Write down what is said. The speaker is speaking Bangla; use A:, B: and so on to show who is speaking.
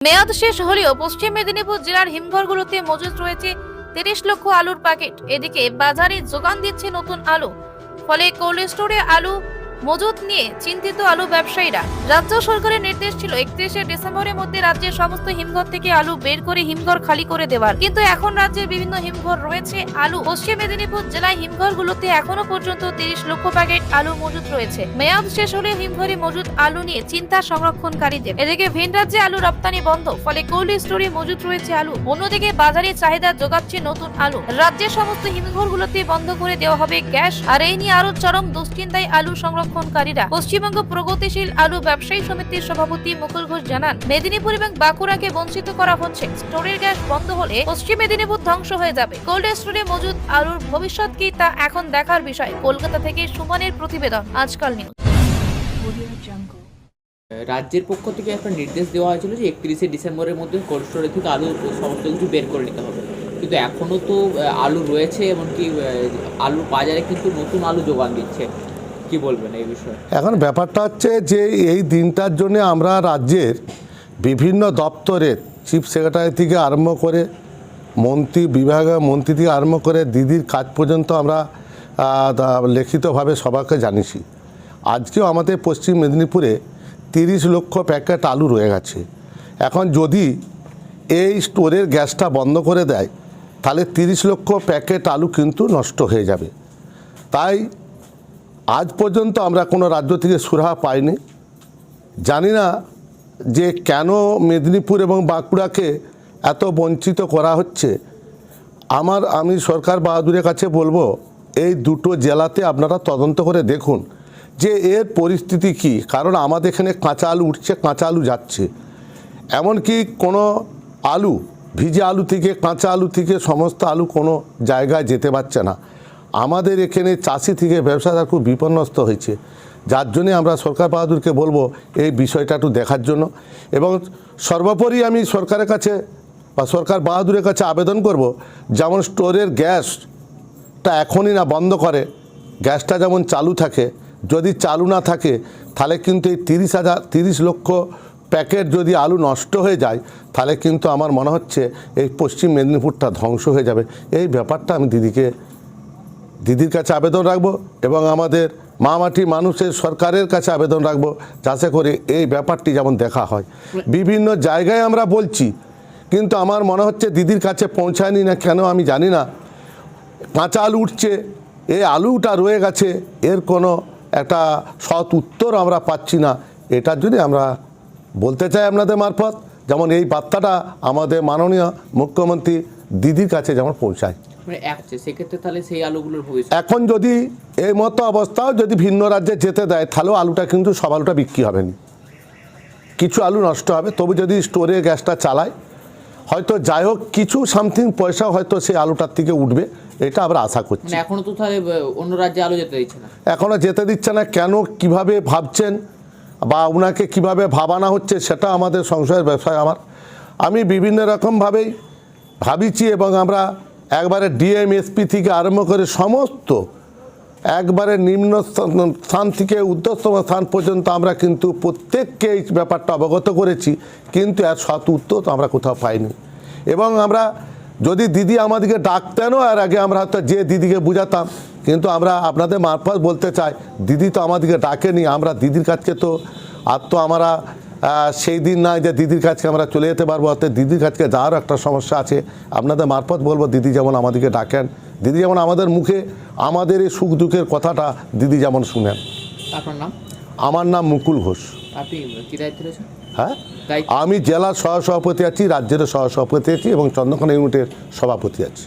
A: মেয়াদ শেষ হলেও পশ্চিম মেদিনীপুর জেলার হিমঘরগুলোতে মজুত রয়েছে তিরিশ লক্ষ আলুর প্যাকেট। এদিকে বাজারে যোগান দিচ্ছে নতুন আলু। ফলে কোল্ড স্টোরে আলু মজুত নিয়ে চিন্তিত আলু ব্যবসায়ীরা। রাজ্য সরকারের নির্দেশ ছিল একত্রিশে ডিসেম্বরের মধ্যে রাজ্যের সমস্ত হিমঘর থেকে আলু বের করে হিমঘর খালি করে দেওয়ার। কিন্তু এখন রাজ্যের বিভিন্ন হিমঘর রয়েছে। আলু পশ্চিম মেদিনীপুর জেলায় হিমঘরগুলোতে এখনও পর্যন্ত তিরিশ লক্ষ প্যাকেট আলু মজুত রয়েছে। মেয়াদ শেষ হলে হিমঘরে মজুত আলু নিয়ে চিন্তা সংরক্ষণকারীদের। এদিকে ভিন রাজ্যে আলু রপ্তানি বন্ধ, ফলে কোল্ড স্টোরে মজুত রয়েছে আলু। অন্যদিকে বাজারে চাহিদা যোগাচ্ছে নতুন আলু। রাজ্যের সমস্ত হিমঘরগুলোতে বন্ধ করে দেওয়া হবে গ্যাস। আর এই নিয়ে আরও চরম দুশ্চিন্তায় আলু সংরক্ষণকারীরা পশ্চিমবঙ্গ প্রগতিশীল আলু ব্যবসায়ী সমিতির সভাপতি মুকুল ঘোষ জানান মেদিনীপুর এবং বাঁকুড়াকে বঞ্চিত করা হচ্ছে। স্টোরের গ্যাস বন্ধ হলে পশ্চিম মেদিনীপুর ধ্বংস হয়ে যাবে। কোল্ড স্টোরে মজুদ আলুর ভবিষ্যৎ কি তা এখন দেখার বিষয়। কলকাতা থেকে সুমনের প্রতিবেদন আজকাল নিউজ।
B: রাজ্যের পক্ষ থেকে একটা নির্দেশ দেওয়া হয়েছিল যে একত্রিশে ডিসেম্বরের মধ্যে কোল্ড স্টোরেজ থেকে আলু সমস্ত কিছু বের করে নিতে হবে। কিন্তু এখনও তো আলু রয়েছে এমনকি আলুর বাজারে কিন্তু নতুন আলু যোগান দিচ্ছে। কি বলবেন এই বিষয়ে?
C: এখন ব্যাপারটা হচ্ছে যে এই দিনটার জন্য আমরা রাজ্যের বিভিন্ন দপ্তরের চিফ সেক্রেটারি থেকে আরম্ভ করে মন্ত্রী বিভাগীয় মন্ত্রী থেকে আরম্ভ করে দিদির কাজ পর্যন্ত আমরা লিখিতভাবে সবাইকে জানিয়েছি। আজকেও আমাদের পশ্চিম মেদিনীপুরে তিরিশ লক্ষ প্যাকেট আলু রয়ে গেছে। এখন যদি এই স্টোরের গ্যাসটা বন্ধ করে দেয়, তাহলে তিরিশ লক্ষ প্যাকেট আলু কিন্তু নষ্ট হয়ে যাবে। তাই আজ পর্যন্ত আমরা কোনো রাজ্য থেকে সুরাহা পাইনি। জানি না যে কেন মেদিনীপুর এবং বাঁকুড়াকে এত বঞ্চিত করা হচ্ছে। আমার, আমি সরকার বাহাদুরের কাছে বলব, এই দুটো জেলাতে আপনারা তদন্ত করে দেখুন যে এর পরিস্থিতি কি। কারণ আমাদের এখানে কাঁচা আলু উঠছে, কাঁচা আলু যাচ্ছে। এমনকি কোনো আলু, ভিজে আলু থেকে, কাঁচা আলু থেকে সমস্ত আলু কোনো জায়গায় যেতে পারছে না। আমাদের এখানে চাষি থেকে ব্যবসাদার খুব বিপন্নস্ত হয়েছে। যার জন্যে আমরা সরকার বাহাদুরকে বলব এই বিষয়টা একটু দেখার জন্য। এবং সর্বোপরি আমি সরকারের কাছে বা সরকার বাহাদুরের কাছে আবেদন করব, যেমন স্টোরের গ্যাসটা এখনই না বন্ধ করে, গ্যাসটা যেমন চালু থাকে, যদি চালু না থাকে, তাহলে কিন্তু এই তিরিশ হাজার, তিরিশ লক্ষ প্যাকেট যদি আলু নষ্ট হয়ে যায়, তাহলে কিন্তু আমার মনে হচ্ছে এই পশ্চিম মেদিনীপুরটা ধ্বংস হয়ে যাবে। এই ব্যাপারটা আমি দিদিকে দিদির কাছে আবেদন রাখব এবং আমাদের মামাটি মানুষের সরকারের কাছে আবেদন রাখব যাতে করে এই ব্যাপারটি যেমন দেখা হয়। বিভিন্ন জায়গায় আমরা বলছি, কিন্তু আমার মনে হচ্ছে দিদির কাছে পৌঁছায়নি না, কেন আমি জানি না। কাঁচা আলু উঠছে এই আলুটা রয়ে গেছে, এর কোনো একটা সৎ উত্তর আমরা পাচ্ছি না। এটার জন্য আমরা বলতে চাই আপনাদের মারফত, যেমন এই বার্তাটা আমাদের মাননীয় মুখ্যমন্ত্রী দিদির কাছে যেমন পৌঁছায়।
B: মানে
C: এখন যদি এই মতো অবস্থাও যদি ভিন্ন রাজ্যে যেতে দেয় তাহলেও আলুটা কিন্তু সব আলুটা বিক্রি হবে না। কিছু আলু নষ্ট হবে তবু যদি স্টোরে গ্যাসটা চালায় হয়তো যাই হোক কিছু সামথিং পয়সা হয়তো সেই আলুটার থেকে উঠবে এটা আমরা আশা করছি।
B: মানে এখনও তো তাহলে অন্য রাজ্যে আলু যেতে দিচ্ছে না।
C: এখনও যেতে দিচ্ছে না কেন কীভাবে ভাবছেন বা ওনাকে কীভাবে ভাবানো হচ্ছে সেটা আমাদের সংশয়ের ব্যবসায় আমার। আমি বিভিন্ন রকমভাবেই ভাবিছি এবং আমরা একবারে ডিএমএসপি থেকে আরম্ভ করে সমস্ত একবারে নিম্ন স্থান- থেকে উদ্ধস্তম স্থান পর্যন্ত আমরা কিন্তু প্রত্যেককে এই ব্যাপারটা অবগত করেছি, কিন্তু এর সৎ উত্তর তো আমরা কোথাও পাইনি। এবং আমরা যদি দিদি আমাদেরকে ডাকতেনও আর আগে আমরা হয়তো যে দিদিকে বুঝাতাম, কিন্তু আমরা আপনাদের মারফত বলতে চাই, দিদি তো আমাদেরকে ডাকেনি, আমরা দিদির কাছকে তো আর তো আমরা সেই দিন নাই যে দিদির কাছকে আমরা চলে যেতে পারব অর্থাৎ দিদির কাছকে যাওয়ার একটা সমস্যা আছে। আপনাদের মারফত বলব দিদি যেমন আমাদেরকে ডাকেন দিদি যেমন আমাদের মুখে আমাদের এই সুখ দুঃখের কথাটা দিদি যেমন শুনেন।
B: আপনার নাম?
C: আমার নাম মুকুল ঘোষ।
B: আপনি কি দায়িত্ব রয়েছেন?
C: হ্যাঁ? আমি জেলার সহসভাপতি আছি রাজ্যের সহসভাপতি আছি এবং চন্দ্রকোনা ইউনিটের সভাপতি আছি।